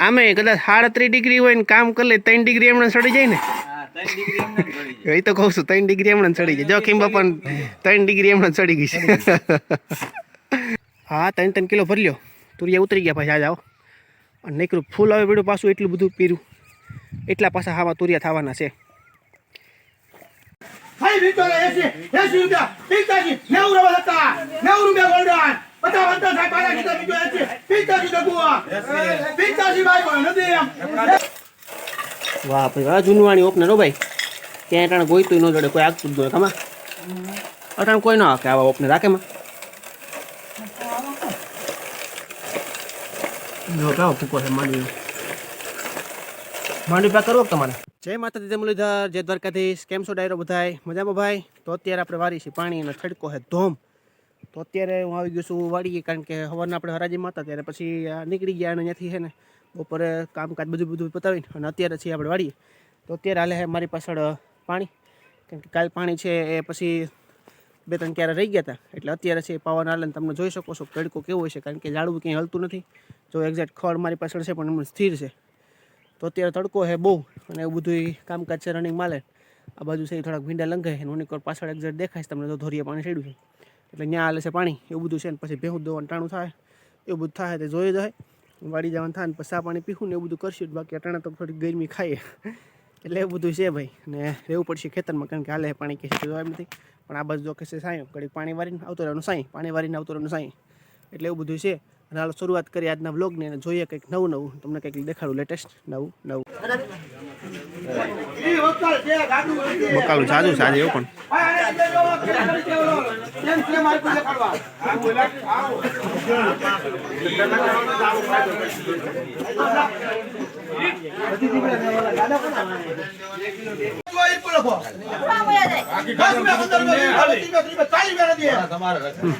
આમે કદાચ સાડત્રીસ ડિગ્રી હોય ને કામ કરી લે ત્રણ ડિગ્રી એમણે ચડી જાય ને. એ તો કહું છું ત્રણ ડિગ્રી એમણે ચડી જાય. જો કેમ પણ ત્રણ ડિગ્રી એમણે ચડી ગઈ છે. હા ત્રણ ત્રણ કિલો ભરી લ્યો. તુરિયા ઉતરી ગયા પાછા આજ આવો. અને નીકળું ફૂલ આવે પડ્યું પાછું એટલું બધું પીરું. એટલા પાછા હાવા તુરિયા થવાના છે. Hai Victor વાહ ભાઈ વાહ જૂનવાણી ઓપનર હો ભાઈ. ત્યાં અટાણે ગોઈતું ન જોડે કોઈ આગતું જ ન ખમા. અટાણે કોઈ ના આકે આવા ઓપનર રાખે માં. માંડવી પા કરવો તમારે? જય માતાજી જય મુરલીધર જય દ્વારકાધીશ. કેમ છો ડાયરો બધાય? મજામાં ભાઈ? તો અત્યારે આપણે વારી છે પાણી અને છડકો છે ધોમ. તો અત્યારે હું આવી ગયો છું વાડીએ, કારણ કે સવારના આપણે હરાજીમાં હતા, ત્યારે પછી નીકળી ગયા અને ત્યાંથી છે ને બપોરે કામકાજ બધું બધું પતાવીને અને અત્યારે છીએ આપણે વાડીએ. તો અત્યારે હાલે છે મારી પાછળ પાણી. કારણ કે કાલ પાણી છે એ પછી બે ત્રણ ક્યારે રહી ગયા હતા એટલે અત્યારે છે પવન હાલે તમે જોઈ શકો છો તડકો કેવો હોય છે, કારણ કે ઝાડવું ક્યાંય હલતું નથી. જો એક્ઝેક્ટ ખડ મારી પાછળ છે પણ એમનું સ્થિર છે. તો અત્યારે તડકો છે બહુ અને એવું બધું કામકાજ છે રનિંગ માલે આ બાજુ છે થોડાક ભીંડા લંઘાય અને નીકળ પાછળ એક્ઝેક્ટ દેખાય છે, તમને તો ધોરીએ પાણી છેડ્યું છે. એટલે ત્યાં હાલે છે પાણી, એવું બધું છે ને પછી ભેહું દોવાનું ટાણું થાય, એવું બધું થાય તે જોઈ જાય. વાડી જવાનું થાય ને પછી સા પાણી પીવું ને એવું બધું કરશું બાકી અટાણે તો થોડીક ગરમી ખાઈએ. એટલે એવું બધું છે ભાઈ. ને રહેવું પડશે ખેતરમાં કારણ કે હાલે પાણી કે છે એમ નથી પણ આ બાજુ જો કે છે સાંઈ, ઘડીક પાણી વારીને આવતો રહેવાનું સાંઈ, પાણી વારીને આવતો રહેવાનું સાંઈ. એટલે એવું બધું છે. અને હાલ શરૂઆત કરીએ આજના બ્લોગને જોઈએ કંઈક નવું નવું. તમને કંઈક દેખાડું લેટેસ્ટ નવું નવું. બકાલું સાજુ સાજે એવું પણ.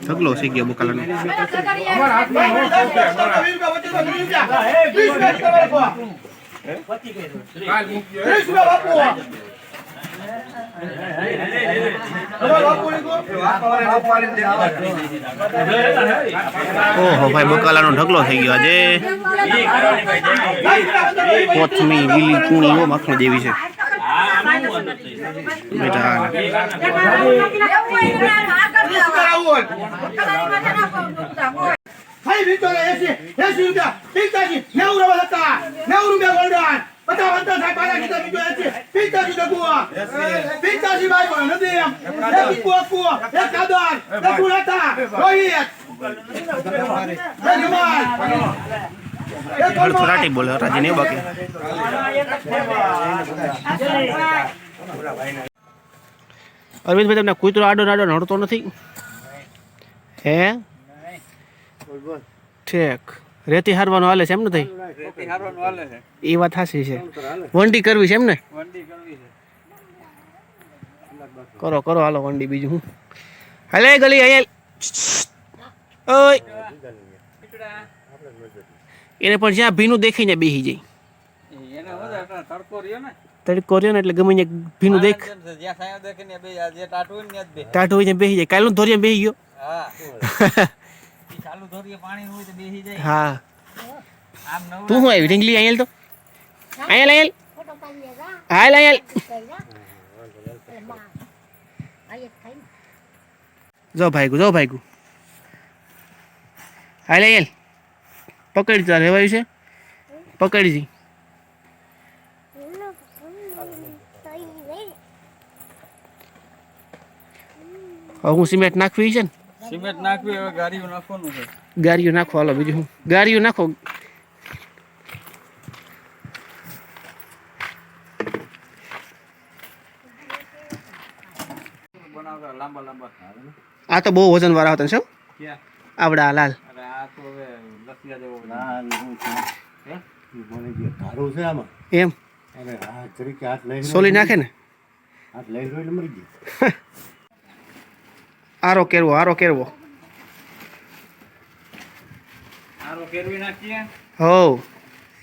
ઢગલો થઈ ગયો બકાલાનો. વીસ ઓહો, ભાઈ, બકાલાનો ઢગલો થઈ ગયો આજે. કોથમી લીલી કુણી, ઓ, માખણ દેવી છે. બેટા Hai Victor ese, ese udah, kita ni, neuro balata, neuro dia goldan. Betul betul saya pada kita Victor ese, kita juga gua. Kita si baik mana dia. Ya gua gua, ya kadar, ya થોડા બોલે રાજી નહીં બાકી અરવિંદભાઈ તમને કૂતરો આડો નાડો નડતો નથી હે ઠેક. રેતી હારવાનું હાલે છે એમ ને તઈ? ખેતી હારવાનું હાલે છે. એ વાત સાચી છે. વંડી કરવી છે એમ ને? વંડી કરવી છે. કરો કરો હાલો વંડી બીજું હું. હાલે ગલી અહીંયા. ઓય. એને પણ જ્યાં ભીનું દેખીને બેસી જાય. તડકો રહ્યો ને? ને એટલે ગમે ભીનું દેખ. ને ટાટું ને બેસી જાય. કાલનું ધોરિયા બેસી ગયો. હા. ચાલુ ધોરીએ પાણી હોય તો બેસી જાય. હા. આમ નવું તું શું આવી ઢીંગલી અહીંયા તો? અહીંયા અહીંયા હાલ અહીંયા જો ભાઈગું જો ભાઈગું. હાલ અહીંયા પકડી જા રેવાયું છે? પકડી જી. હું સિમેન્ટ નાખવી છે ને? સિમેન્ટ નાખવી હવે ગાડીઓ નાખવાનું છે. ગાડીઓ નાખો હાલો બીજું હું ગાડીઓ નાખો. બનાવતા લાંબા લાંબા આ તો બહુ વજન વાળા હતા શું? ક્યાં? આવડા લાલ. અરે આ તો હવે લસિયા જેવો ધારું છે આમાં. એમ? અને આ તરીકે હાથ લઈ સોલી નાખે ને? હાથ લઈ ગયો મરી ગઈ આરો કેરવો આરો કેરવો આરો કેરવી નાખીએ હો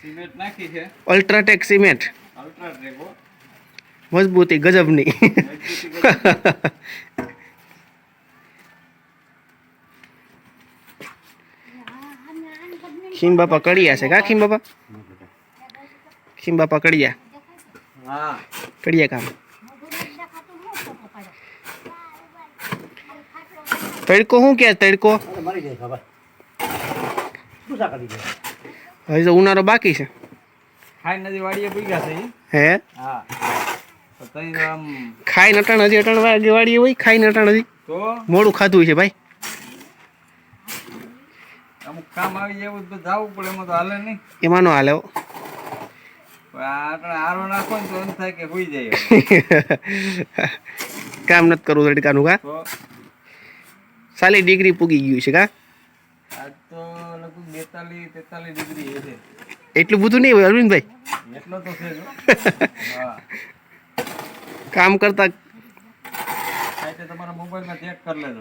સિમેન્ટ નાખી છે અલ્ટ્રાટેક સિમેન્ટ અલ્ટ્રા ટ્રેકો મજબૂતી ગજબની ખીમ બાપા કડિયા છે કા ખીમ બાપા ખીમ બાપા કડિયા હા કડિયા કામ તડકો શું કે તડકો? હજી તો ઉનાળો બાકી છે. ખાઈ નદી વાડીએ પૂગ્યા છે હે? હા. તો તઈ આમ ખાઈ નટાણ હજી અટાણ વાગે વાળી હોય ખાઈ નટાણ હજી. તો? મોડું ખાધું છે ભાઈ. અમુક કામ આવી જાય તો જવું પડે એમાં તો હાલે નહીં. એમાં નો હાલે આરો નાખો ને તો એમ થાય કે ભૂઈ જાય. કામ નથી કરવું તડકાનું કા સાલી ડિગ્રી પૂગી ગયું છે કા? એટલું બધું નહીં હોય અરવિંદભાઈ? કામ કરતા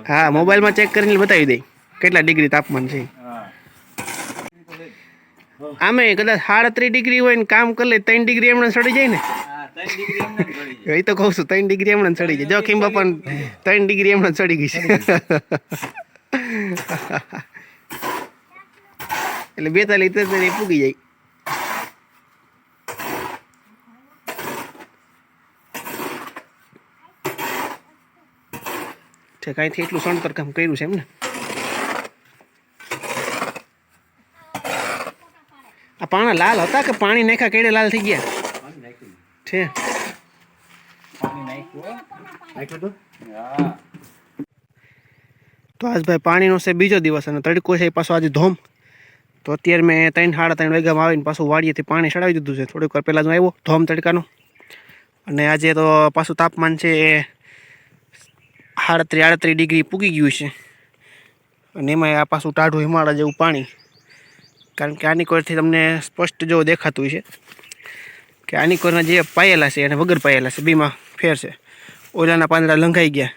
હા મોબાઈલમાં ચેક કરીને બતાવી દઈ કેટલા ડિગ્રી તાપમાન છે. આમે કદાચ સાડત્રીસ ડિગ્રી હોય ને કામ કરી ત્રણ ડિગ્રી એમણે સડી જાય ને. એમને એ તો કહું છું ત્રણ ડિગ્રી એમણે ચડી ગઈ. જો ખીમ બાપા ત્રણ ડિગ્રી એમણે ચડી ગઈ છે. એટલે બેતાલીસ તેતાલીસ પૂગી જાય. છે કાંઈથી એટલું સણતર કામ કર્યું છે એમ ને? આ પાણા લાલ હતા કે પાણી નાખ્યા કેડે લાલ થઈ ગયા? પાણી છે. તો? આજ ભાઈ પાણીનો છે બીજો દિવસ અને તડકો છે એ પાછો આજે ધોમ. તો અત્યારે મેં ત્રણ સાડા ત્રણ વાગ્યામાં આવીને પાછું વાડીએથી પાણી ચડાવી દીધું છે. થોડીક વાર પહેલાં જ આવ્યો ધોમ તડકાનો. અને આજે તો પાછું તાપમાન છે એ સાડત્રીસ આડત્રીસ ડિગ્રી પૂગી ગયું છે. અને એમાં આ પાછું ટાઢું હિમાળા જેવું પાણી. કારણ કે આની કોરથી તમને સ્પષ્ટ જો દેખાતું છે કે આની કોરના જે પાયેલા છે અને વગર પાયેલા છે, બેમાં ફેર છે. ઓલાના પાંદડા લંઘાઈ ગયા.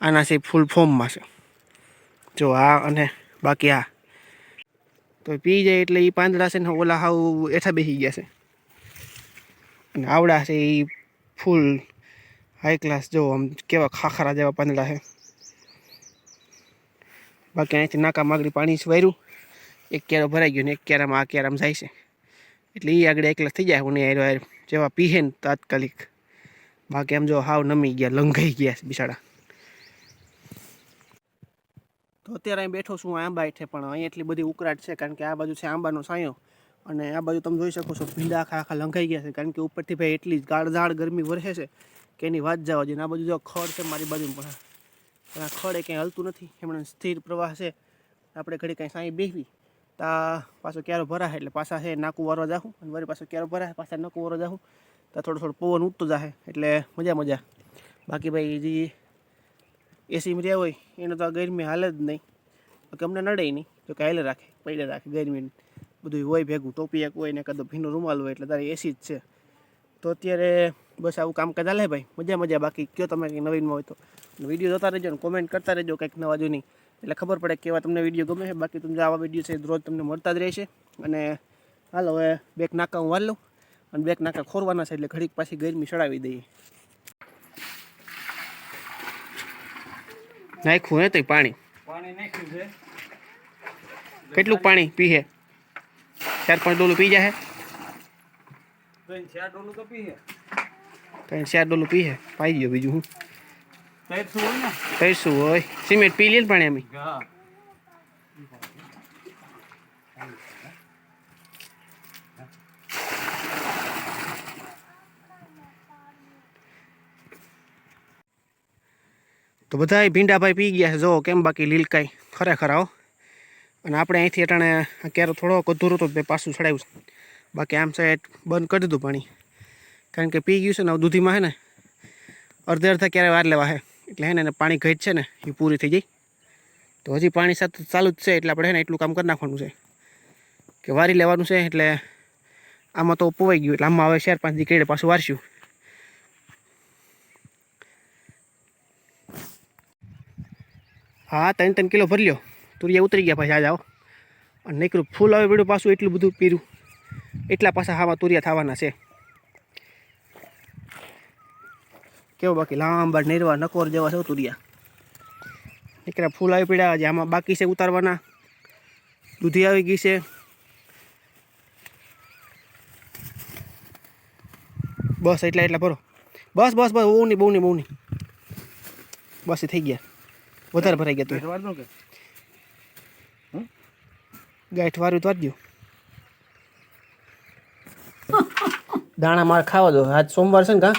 આના છે ફૂલ ફોર્મમાં છે. જો આ અને બાકી આ. તો પી જાય એટલે એ પાંદડા છે ને ઓલા હાવ એઠા બેસી ગયા છે. અને આવડા છે એ ફૂલ હાઈ ક્લાસ જો આમ કેવા ખાખરા જેવા પાંદડા છે. બાકી અહીંથી નાકા માગડી પાણી વાયરું. એક ક્યારો ભરાઈ ગયો ને એક ક્યારામાં આ ક્યારામાં જાય છે. એટલે એ આગળ એકલા થઈ જાય હું હાર જેવા પીહે ને તાત્કાલિક. બાકી આમ જો હાવ નમી ગયા, લંઘાઈ ગયા બિચારા. તો અત્યારે અહીં બેઠો છું આંબા હેઠે, પણ અહીં એટલી બધી ઉકળાટ છે, કારણ કે આ બાજુ છે આંબાનો સાયો. અને આ બાજુ તમે જોઈ શકો છો, ભીંડા આખા આખા લંઘાઈ ગયા છે, કારણ કે ઉપરથી ભાઈ એટલી ગાળઝાળ ગરમી વરસે છે, કે એની વાત જવા જોઈએ આ બાજુ જો ખડ છે મારી બાજુ પણ આ ખડ એ કંઈ હલતું નથી. એમણે સ્થિર પ્રવાહ છે. આપણે ઘડી કાંઈ સાંઈ બેસવી તા પાછો ક્યારો ભરાય એટલે પાછા છે નાકું વારવા જાઉં અને વળી પાછો ક્યારો ભરાય પાછા નાકું વારવા જાઉં તો થોડો થોડો પવન ઉઠતો જાય એટલે મજા મજા. બાકી ભાઈ જે એસીમાં રહ્યા હોય, એને તો આ ગરમી હાલે જ નહીં. કે અમને નડે નહીં, તો કે હાલે રાખે પડે રાખે ગરમી બધું હોય ભેગું, ટોપી એક હોય ને કદો ભીનો રૂમાલ હોય એટલે તારે એસી જ છે. તો અત્યારે બસ આવું કામકાજ ચાલે ભાઈ, મજા મજા. બાકી કયો તમે કંઈ નવીનમાં હોય તો. વીડિયો જોતા રહેજો ને કોમેન્ટ કરતા રહેજો, કંઈક નવા જૂની. એટલે ખબર પડે કેવા તમને વીડિયો ગમે છે. બાકી તમને આવા વીડિયો છે રોજ તમને મળતા જ રહેશે. અને હાલો હવે બેક નાકા હું વાળ લઉં. અને બેક નાકા ખોરવાના છે એટલે ઘડીક પાછી ગરમી ચડાવી દઈએ. નાખ્યું હે તો પાણી? પાણી નાખ્યું છે. કેટલું પાણી પીએ ચાર પાંચ ડોલું પી જાય ત્રણ ચાર ડોલું તો પીએ ત્રણ ચાર ડોલું પીએ પાઈ ગયો બીજું હું. ત્રણસો હોય ને? હોય. સિમેન્ટ પી લે પણ હા. તો બધાય ભીંડાભાઈ પી ગયા છે. જો કેમ બાકી લીલકાઈ? ખરેખર આવો. અને આપણે અહીંથી અટાણે ક્યારે થોડોક થોડો અધૂરો તો મેં પાછું ચડાવ્યું છે. બાકી આમ સાઈડ બંધ કરી દીધું પાણી. કારણ કે પી ગયું છે ને દૂધીમાં હે ને અડધે અડધા ક્યારે વાર લેવા હે એટલે હે ને એને પાણી ઘટ છે ને એ પૂરી થઈ જાય. તો હજી પાણી સાથે ચાલુ જ છે, એટલે આપણે હે ને એટલું કામ કરી નાખવાનું છે. કે વારી લેવાનું છે, એટલે આમાં તો પોવાઈ ગયું, એટલે આમાં હવે ચાર પાંચ દી કેડે પાછું વારશું. હા, ત્રણ ત્રણ કિલો ભરી લ્યો. તુરિયા ઉતરી ગયા પાછા આજ આવો. અને નીકળું, ફૂલ આવે પડ્યું પાછું એટલું બધું પીરું. એટલા પાછા હાવા તુરિયા થવાના છે. કેવો બાકી? લાંબા નિર્વા નકોર જેવા છે તુરિયા. નીકળ્યા ફૂલ આવી પડ્યા જે આમાં બાકી છે ઉતારવાના. દૂધી આવી ગઈ છે. બસ એટલા એટલા ભરો. બસ બસ બસ બહુ નહીં બહુ નહીં બહુ નહીં બસ એ થઈ ગયા. વધારે ભરાઈ ગયા તું ગાંઠ વાર્યું તો દો દાણા માર ખાવા દો. આજ સોમવાર છે ને કાં?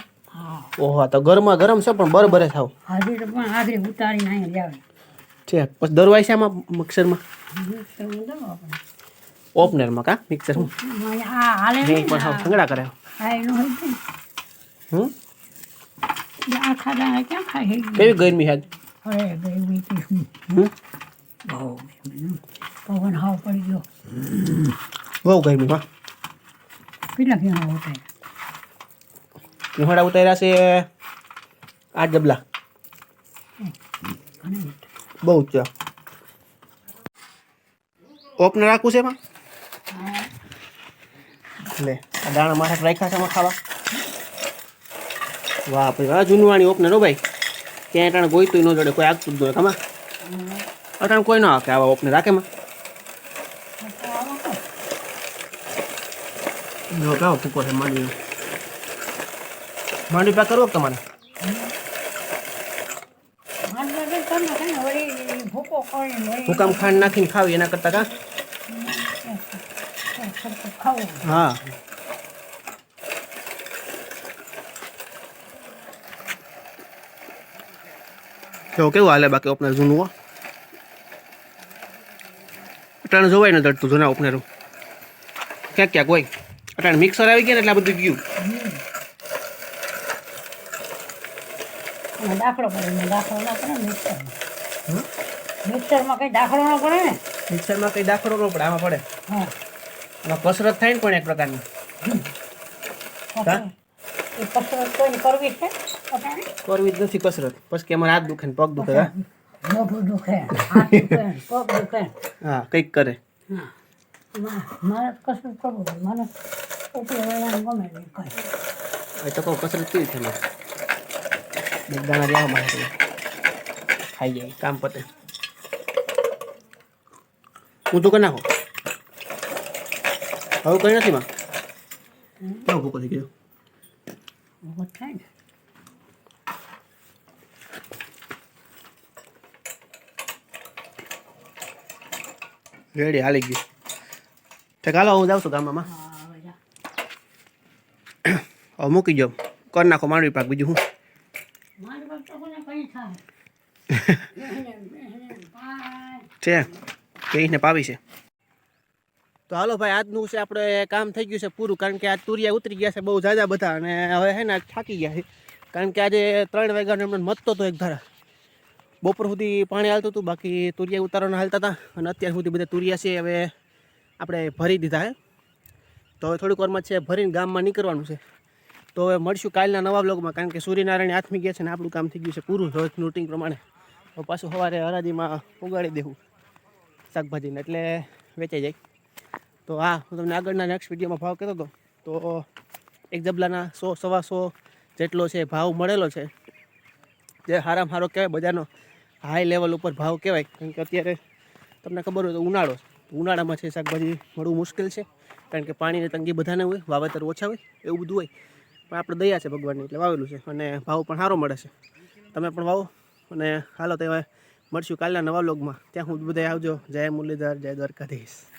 ઓહો તો ગરમા ગરમ છે પણ બરબરે થાવ. હાજી તો પણ આગરે ઉતારી નાય જાવે છે પછી દરવાય છે આમાં મિક્સરમાં ઓપનરમાં કા? મિક્સરમાં આ હાલે નહીં પણ હાવ. સંગડા કરે. હા એનું હોય હમ? આ ખાડા ક્યાં ખાય કેવી ગરમી છે આજ? અરે ગરમી તી હમ? બહુ પવન હાવ પડી ગયો. બહુ ગરમી હા કેટલા કેવા હોતા નિહોડા ઉતાર્યા છે આઠ ડબલા બહુ ઊંચા ઓપનર રાખવું છે એમાં? લે, આ દાણા માથે રાખ્યા છે એમાં ખાવા. વાહ, ભાઈ વાહ જૂનવાણી ઓપનર હો ભાઈ. ક્યાંય અટાણે ગોઈતું ન જોડે, કોઈ આગતું જ ન હોય ખમા અટાણે કોઈ ના આવે આવા ઓપનર રાખે માં જો કાવો ફૂકો છે માંડવી માંડવી પાક કરવો તમારે? હુકામ ખાંડ નાખીને ખાવી, એના કરતા કા? હા. તો કેવું હાલે બાકી ઓપનર જૂનું, હો? અટાણે જોવાય ને દડતું જૂના ઓપનરું ક્યાંક ક્યાંક હોય. અટાણે મિક્સર આવી ગયા ને એટલે બધું ગયું. અને દાખલો પડે દાખલો ના પડે ને મિક્સરમાં મિક્સરમાં કઈ દાખલો ના પડે ને? મિક્સરમાં કંઈ દાખલો ન પડે આમાં પડે. હા. આમાં કસરત થાય ને પણ એક પ્રકારની. એ કસરત કોઈને કરવી છે? કરવી જ નથી કસરત. પછી કે અમારે હાથ દુખે ને પગ દુખે? મોઢું દુખે હાથ દુખે પગ દુખે હા કંઈક કરે. મારે કસરત કરવું મને ઉપલી વળવાનું ગમે એ તો કહું કસરત કેવી છે દાણા લેવા માટે ખાઈ જાય કામ પતે હું તો કરી નાખો હવે કઈ નથી માં કેવો ભૂકો થઈ ગયો ઊભો થાય ને રેડી હાલી ગયું ઠીક હાલો હું જાઉં છું ગામમાં હા હવે જા. હવે મૂકી જાઉં કરી નાખો માંડવી પાક બીજું હું મારી પાસે તો કોને કંઈ થાય બેહને, બેહને, પાય. છે કહીને પાવી છે. તો હાલો ભાઈ, આજનું છે આપણે કામ થઈ ગયું છે પૂરું, કારણ કે આજ તુરિયા ઉતરી ગયા છે બહુ જાજા બધા અને હવે છે ને થાકી ગયા છે. કારણ કે આજે ત્રણ વાગ્યાનો એમને મતતો હતો એક ધારા. બપોર સુધી પાણી હાલતું હતું, બાકી તુરિયા ઉતારવાના હાલતા હતા અને અત્યાર સુધી બધા તુરિયા છે, હવે આપણે ભરી દીધા હે તો હવે થોડીક વારમાં છે, ભરીને ગામમાં નીકળવાનું છે. તો હવે મળશું કાલના નવા બ્લોગમાં કારણ કે સૂર્યનારાયણ હાથમી ગયા છે ને આપણું કામ થઈ ગયું છે પૂરું, રોજ રૂટિંગ પ્રમાણે. પાછું સવારે હરાજીમાં ઉગાડી દેવું શાકભાજીને, એટલે વેચાઈ જાય. તો હા, હું તમને આગળના નેક્સ્ટ વિડીયોમાં ભાવ કહેતો હતો, તો એક જબલાના સો સવા સો જેટલો છે ભાવ મળેલો છે. જે હારામાં હારો કહેવાય બજારનો હાઈ લેવલ ઉપર ભાવ કહેવાય. કારણ કે અત્યારે તમને ખબર હોય તો ઉનાળો. ઉનાળામાં છે શાકભાજી મળવું મુશ્કેલ છે, કારણ કે પાણીની તંગી બધાને હોય, વાવેતર ઓછા હોય, એવું બધું હોય. પણ આપણે દયા છે ભગવાનની, એટલે વાવેલું છે અને ભાવ પણ સારો મળે છે. તમે પણ વાવો. અને હાલો તો મળશું કાલના નવા લોગમાં ત્યાં હું બધા આવજો. જય મુરલીધર, જય દ્વારકાધીશ.